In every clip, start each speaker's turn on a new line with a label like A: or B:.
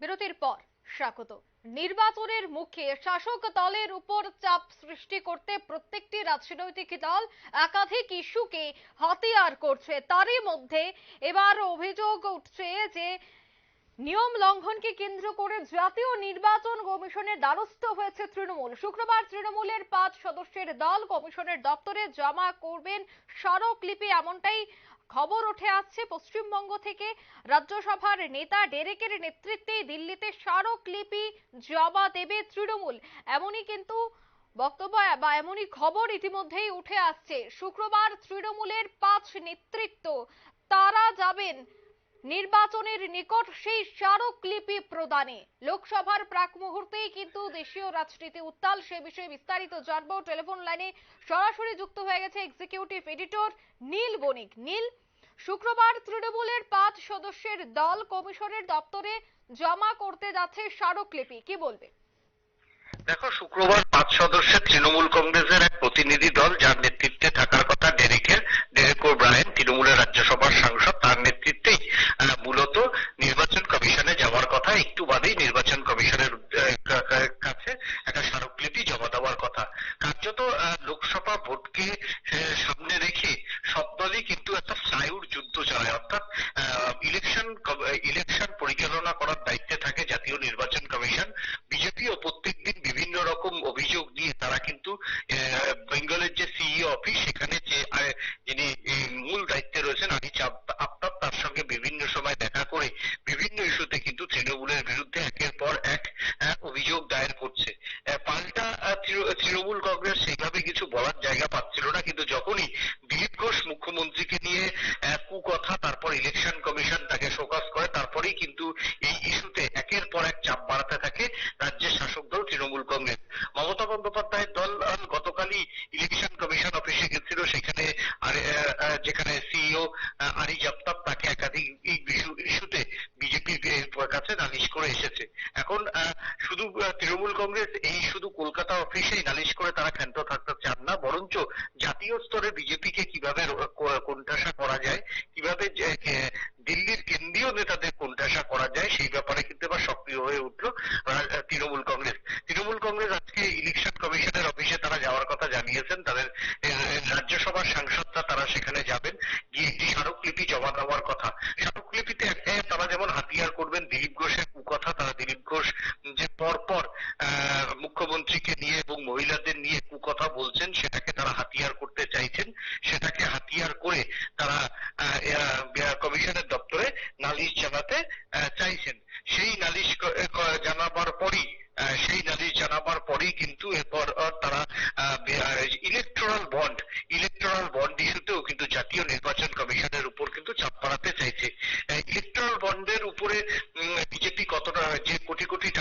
A: বিরতির পর স্বাগত। নির্বাচনের মুখে শাসক দলের উপর চাপ সৃষ্টি করতে প্রত্যেকটি রাজনৈতিক দল একাধিক ইস্যুকে হাতিয়ার করছে। তারই মধ্যে এবার অভিযোগ উঠছে যে নিয়ম লঙ্ঘনকে কেন্দ্র করে জাতীয় নির্বাচন কমিশনের দ্বারস্থ হয়েছে তৃণমূল। শুক্রবার তৃণমূলের পাঁচ সদস্যের দল কমিশনের দপ্তরে জমা করবেন স্মারকলিপি, এমনটাই খবর উঠে আসছে, পশ্চিমবঙ্গ থেকে রাজ্যসভার নেতা ডেরেকের নেতৃত্বে দিল্লিতে স্মারকলিপি জবা দেবে তৃণমূল। এমনই কিন্তু বক্তব্য বা এমনই খবর ইতিমধ্যেই উঠে আসছে। শুক্রবার তৃণমূলের পাঁচ নেতৃত্ব, তারা যাবেন নির্বাচনের নিকট সেই স্মারকলিপি প্রদানে। লোকসভার প্রাক মুহূর্তেই কিন্তু দেশীয় রাজনীতি উত্তাল, সে বিষয়ে বিস্তারিত জানব। টেলিফোন লাইনে সরাসরি যুক্ত হয়ে গেছে এক্সিকিউটিভ এডিটর নীল বণিক। নীল, শুক্রবার তৃণমূলের পাঁচ সদস্যের দল কমিশনের দপ্তরে জমা করতে যাচ্ছে স্মারকলিপি। কি বলবে?
B: দেখো, শুক্রবার পাঁচ সদস্যের তৃণমূল কংগ্রেসের এক প্রতিনিধি দল, যার নেতৃত্বে থাকার কথা ডেরেকের ডেরেক ও ব্রায়েন তৃণমূলের রাজ্যসভার সাংসদ, তার নেতৃত্বেই মূলত নির্বাচন কমিশনে যাওয়ার কথা। একটু বাদেই নির্বাচন কমিশনের আহ, কা- কা- কাছে একটা স্মারকলিপি জমা দেওয়ার কথা কার্যত আহ, লোকসভা ভোটকে আহ, সামনে রেখে সব দলই কিন্তু একটা স্নায়ুর যুদ্ধ চালায় অর্থাৎ ইলেকশন ইলেকশন পরিচালনা করার দায়িত্বে থাকে জাতীয় নির্বাচন কমিশন বিজেপিও প্রত্যেকদিন বিভিন্ন রকম অভিযোগ নিয়ে তারা কিন্তু আহ, বেঙ্গলের যে সিইও অফিস সেখানে যে আহ, যিনি এই মূল দায়িত্বে রয়েছেন আনিস আপ- আফতাব তার সঙ্গে বিভিন্ন সময় দেখা করে বিভিন্ন ইস্যুতে কিন্তু তৃণমূলের বিরুদ্ধে একের পর এক অভিযোগ দায়ের করছে। পাল্টা তৃণমূল কংগ্রেস সেইভাবে কিছু বলার জায়গা পাচ্ছিল না, কিন্তু যখনই দিলীপ ঘোষ মুখ্যমন্ত্রীকে নিয়ে কুকথা, তারপর ইলেকশন কমিশন তাকে শোকস করে, তারপরেই কিন্তু এই ইস্যুতে একের পর এক চাপ বাড়াতে থাকে রাজ্যের শাসক দল তৃণমূল কংগ্রেস মমতা বন্দ্যোপাধ্যায়ের দল আহ, গতকালই ইলেকশন কমিশন অফিসে গেছিল সেখানে আর আহ, আহ, যেখানে সিইও আরিজ আফতাব তাকে একাধিক এই ইস্যু ইস্যুতে বিজেপির কাছে নালিশ করে এসেছে এখন শুধু তৃণমূল কংগ্রেস, এই শুধু কলকাতা অফিসেই নালিশ করে তারা ক্ষান্ত থাকতে চান না, বরঞ্চ জাতীয় স্তরে বিজেপিকে কীভাবে কোণঠাসা করা যায়, কীভাবে দিল্লির কেন্দ্রীয় নেতাদের কোণঠাসা করা যায়, সেই ব্যাপারে কিন্তু এবার সক্রিয় হয়ে উঠল তৃণমূল কংগ্রেস। তৃণমূল কংগ্রেস আজকে ইলেকশন কমিশনের অফিসে তারা যাওয়ার কথা জানিয়েছেন, তাদের রাজ্যসভার সাংসদরা তারা সেখানে যাবেন, গিয়ে একটি স্মারকলিপি জমা দেওয়ার কথা স্মারকলিপিতে একটা তারা যেমন হাতিয়ার করবেন দিলীপ ঘোষের কুকথা তারা দিলীপ ঘোষ যে পরপর মুখ্যমন্ত্রীকে নিয়ে এবং মহিলাদের নিয়ে কুকথা বলছেন, সেটাকে তারা হাতিয়ার করতে চাইছেন। সেটাকে হাতিয়ার করে তারা কমিশনের দপ্তরে নালিশ জানাতে চাইছেন। সেই নালিশ জানাবার পরই সেই নালিশ জানাবার পরেই কিন্তু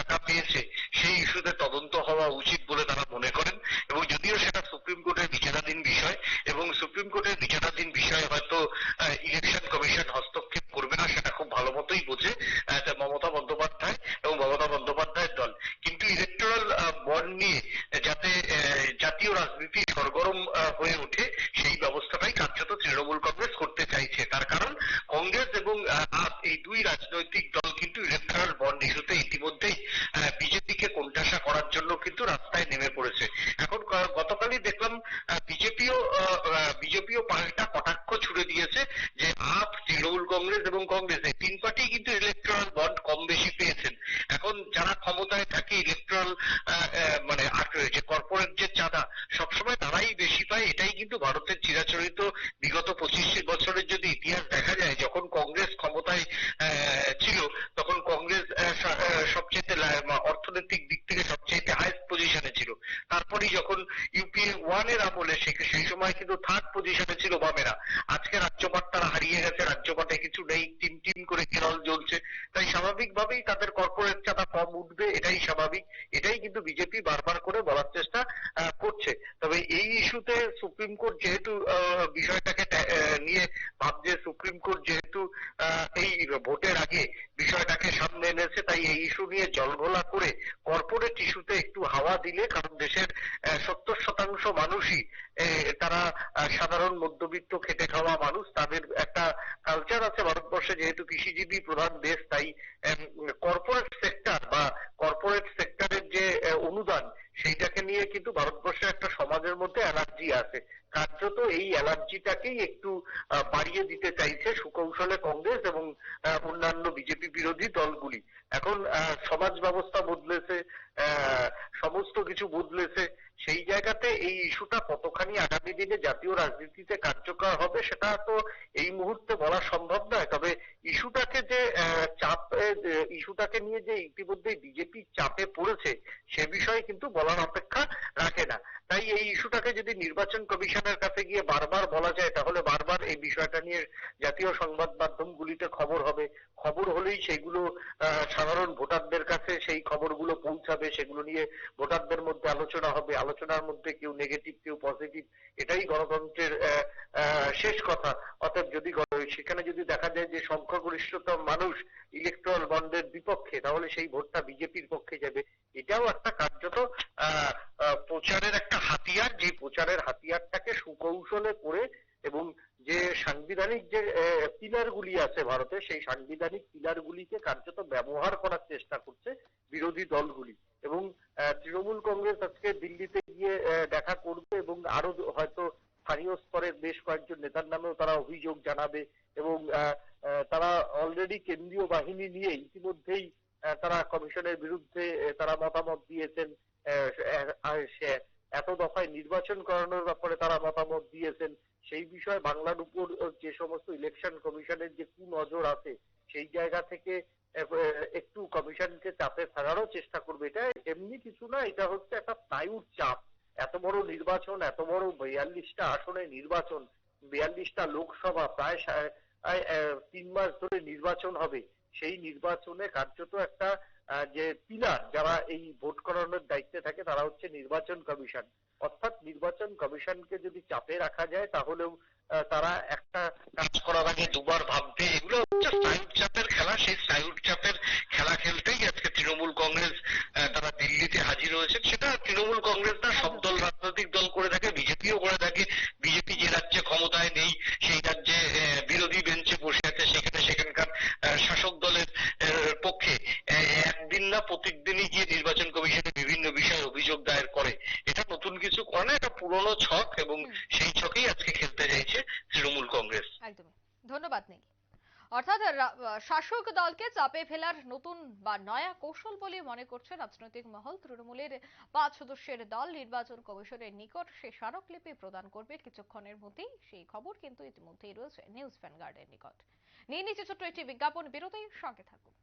B: cabeça. করার জন্য কিন্তু রাস্তায় নেমে পড়েছে। এখন গতকালই দেখলাম বিজেপিও বিজেপিও পাল্টা কটাক্ষ ছুড়ে দিয়েছে যে আপ তৃণমূল কংগ্রেস এবং কংগ্রেস এই তিন পার্টি কিন্তু ইলেকট্রাল বন্ড কম বেশি পেয়েছেন। এখন যারা ক্ষমতায় থাকে ইলেকট্রাল মানে যে কর্পোরেট যে চাঁদা, সবসময় তারাই বেশি পায়। এটাই কিন্তু ভারতের চিরাচরিত বিগত পঁচিশ বছরের যদি ইতিহাস দেখা যায়, যখন কংগ্রেস ক্ষমতায় ছিল, তখন কংগ্রেস সবচেয়ে অর্থনৈতিক দিক থেকে সবচেয়ে হাইস্ট পজিশনে ছিল তারপরেই যখন ইউপিএ ওয়ান আমলে সেই সময় কিন্তু থার্ড পজিশনে ছিল বামেরা। আজকে রাজ্যপাট তারা হারিয়ে গেছে, রাজ্যপাটে কিছু নেই, টিম টিম করে কেরল জ্বলছে। স্বাভাবিকভাবেই তাদের কর্পোরেট চাঁদা কম উঠবে, এটাই স্বাভাবিক। এটাই কিন্তু বিজেপি বারবার করে বলার চেষ্টা করছে। তবে এই ইস্যুতে সুপ্রিম কোর্ট যেহেতু বিষয়টাকে নিয়ে ভাবছে, সুপ্রিম কোর্ট যেহেতু এই ভোটের আগে বিষয়টাকে সামনে এনেছে, তাই এই ইস্যু নিয়ে জলঘোলা করে কর্পোরেট ইস্যুতে একটু হাওয়া দিলে, কারণ দেশের সত্তর শতাংশ মানুষই তারা সাধারণ মধ্যবিত্ত, খেটে খাওয়া মানুষ, তাদের একটা কালচার আছে। ভারতবর্ষে যেহেতু কৃষিজীবী প্রধান দেশ, তাই কর্পোরেট সেক্টর বা কর্পোরেট সেক্টরের যে অনুদান, সেইটাকে নিয়ে কিন্তু ভারতবর্ষে একটা সমাজের মধ্যে অ্যালার্জি আছে। কার্যত এই অ্যালার্জিটাকেই একটু বাড়িয়ে দিতে চাইছে সুকৌশলে কংগ্রেস এবং অন্যান্য বিজেপি বিরোধী দলগুলি। এখন সমাজ ব্যবস্থা বদলেছে সমস্ত কিছু বদলেছে সেই জায়গাতে এই ইস্যুটা কতখানি আগামী দিনে জাতীয় রাজনীতিতে কার্যকর হবে সেটা তো এই মুহূর্তে বলা সম্ভব নয়। তবে ইস্যুটাকে যে চাপ ইস্যুটাকে নিয়ে যে ইতিমধ্যে বিজেপি চাপে পড়েছে সে বিষয়ে কিন্তু বলার অপেক্ষা রাখে না। তাই এই ইস্যুটাকে যদি নির্বাচন কমিশনের কাছে গিয়ে বারবার বলা যায়, তাহলে বারবার এই বিষয়টা নিয়ে জাতীয় সংবাদ মাধ্যমগুলিতে খবর হবে। খবর হলেই সেগুলো সাধারণ ভোটারদের কাছে সেই খবরগুলো পৌঁছাবে, সেগুলো নিয়ে ভোটারদের মধ্যে আলোচনা হবে আলোচনার মধ্যে কেউ নেগেটিভ কেউ পজিটিভ এটাই গণতন্ত্রের শেষ কথা। অতএব যদি সেখানে যদি দেখা যায় যে সংখ্যাগরিষ্ঠতম মানুষ ইলেকট্রাল বন্ডের বিপক্ষে, তাহলে সেই ভোটটা বিজেপির পক্ষে যাবে। এটাও একটা কার্যত প্রচারের একটা হাতিয়ার। যে প্রচারের হাতিয়ারটাকে সুকৌশলে করে এবং যে সাংবিধানিক যে পিলার গুলি আছে ভারতে, সেই সাংবিধানিক পিলার গুলিকে কার্যত ব্যবহার করার চেষ্টা করছে বিরোধী দলগুলি। এবং তৃণমূল কংগ্রেস আজকে দিল্লিতে গিয়ে দেখা করবে এবং আরও হয়তো স্থানীয় স্তরের বেশ কয়েকজন নেতার নামেও তারা অভিযোগ জানাবে এবং তারা অলরেডি কেন্দ্রীয় বাহিনী নিয়ে ইতিমধ্যেই তারা কমিশনের বিরুদ্ধে তারা মতামত দিয়েছেন। এত দফায় নির্বাচন করানোর ব্যাপারে তারা মতামত দিয়েছেন। সেই বিষয়ে বাংলার উপর যে সমস্ত ইলেকশন কমিশনের যে কু নজর আছে, সেই জায়গা থেকে একটু কমিশনকে চাপে ফেলারও চেষ্টা করবে। এটা এমনি কিছু না, এটা হচ্ছে একটা স্নায়ুর চাপ। এত বড় নির্বাচন, এত বড় বিয়াল্লিশটা আসনে নির্বাচন, বিয়াল্লিশটা লোকসভা প্রায় তিন মাস ধরে নির্বাচন হবে। সেই নির্বাচনে কার্যত একটা যে পিলার যারা এই ভোট করানোর দায়িত্বে থাকে, তারা হচ্ছে নির্বাচন কমিশন। অর্থাৎ নির্বাচন কমিশনকে যদি চাপে রাখা যায়, তাহলেও তারা একটা কাজ করার আগে দুবার ভাববে, এগুলো হচ্ছে স্নায়ুর চাপের খেলা, সেই স্নায়ুর চাপের খেলা খেলতেই আজকে তৃণমূল কংগ্রেস তারা দিল্লিতে হাজির হয়েছে সেটা তৃণমূল কংগ্রেস না সব দল, রাজনৈতিক দল করে থাকে বিজেপিও করে থাকে বিজেপি যে রাজ্যে ক্ষমতায় নেই সেই রাজ্যে আহ, বিরোধী বেঞ্চে বসে আছে সেখানে সেখানকার আহ, শাসক দলের আহ, পক্ষে আহ, একদিন না প্রত্যেকদিনই গিয়ে নির্বাচন কমিশনে বিভিন্ন বিষয়ে অভিযোগ দায়ের করে এটা নতুন কিছু করে না এটা পুরনো ছক এবং সেই ছকেই আজকে খেলতে চাইছে তৃণমূল কংগ্রেস।
A: একদমই। ধন্যবাদ নীল অর্থাৎ শাসক দলকে চাপে ফেলার নতুন বা নয়া কৌশল বলে মনে করছে রাজনৈতিক মহল। তৃণমূলের পাঁচ সদস্যের দল নির্বাচন কমিশনের নিকট সেই স্মারকলিপি প্রদান করবে। কিছুক্ষণের মধ্যেই সেই খবর কিন্তু ইতিমধ্যেই রয়েছে নিউজ ভ্যানগার্ডের নিকট। নিয়ে নিচে ছোট্ট একটি বিজ্ঞাপন। বিরতির সঙ্গে থাকুন।